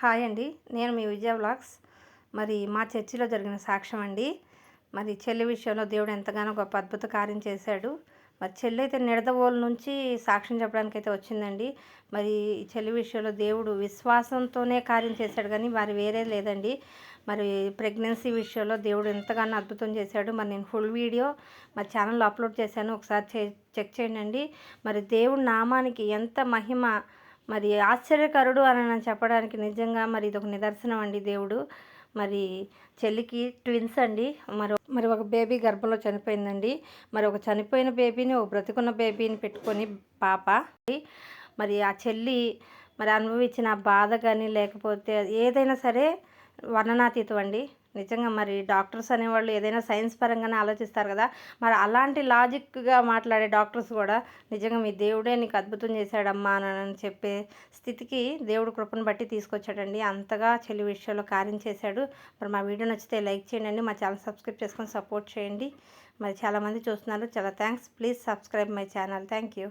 Hi అండి. నేను మీ విజయ blogs మరి మా చర్చిలో జరిగిన సాక్ష్యం అండి. మరి చెల్లి విషయంలో దేవుడు ఎంతగానో గొప్ప అద్భుత కార్యం చేశాడు. మరి చెల్లి అయితే నిడదవోల నుంచి సాక్ష్యం చెప్పడానికి అయితే వచ్చిందండి. మరి ఈ చెల్లి విషయంలో దేవుడు విశ్వాసంతోనే కార్యం చేశాడు కానీ మరి వేరే లేదండి. మరి ప్రెగ్నెన్సీ విషయంలో దేవుడు ఎంతగానో అద్భుతం చేశాడు. మరి నేను ఫుల్ వీడియో మరి ఛానల్లో అప్లోడ్ చేశాను. ఒకసారి చెక్ చేయండి మరి దేవుడి నామానికి ఎంత మహిమ మరి ఆశ్చర్యకరుడు అని చెప్పడానికి నిజంగా మరి ఇది ఒక నిదర్శనం అండి దేవుడు. మరి చెల్లికి ట్విన్స్ అండి. మరి మరి ఒక బేబీ గర్భంలో చనిపోయిందండి. మరి ఒక చనిపోయిన బేబీని ఒక బ్రతుకున్న బేబీని పెట్టుకొని పాప. మరి ఆ చెల్లి మరి అనుభవించిన బాధ కానీ లేకపోతే ఏదైనా సరే వర్ణనాతీతం అండి. నిజంగా మరి డాక్టర్స్ అనేవాళ్ళు ఏదైనా సైన్స్ పరంగానే ఆలోచిస్తారు కదా. మరి అలాంటి లాజిక్గా మాట్లాడే డాక్టర్స్ కూడా నిజంగా మీ దేవుడే నీకు అద్భుతం చేశాడమ్మా అని చెప్పే స్థితికి దేవుడు కృపను బట్టి తీసుకొచ్చాడండి. అంతగా చెల్లి విషయంలో కార్యం చేశాడు. మరి మా వీడియో నచ్చితే లైక్ చేయండి మా ఛానల్ సబ్స్క్రైబ్ చేసుకొని సపోర్ట్ చేయండి. మరి చాలామంది చూస్తున్నారు. చాలా thanks. Please subscribe my channel. Thank you.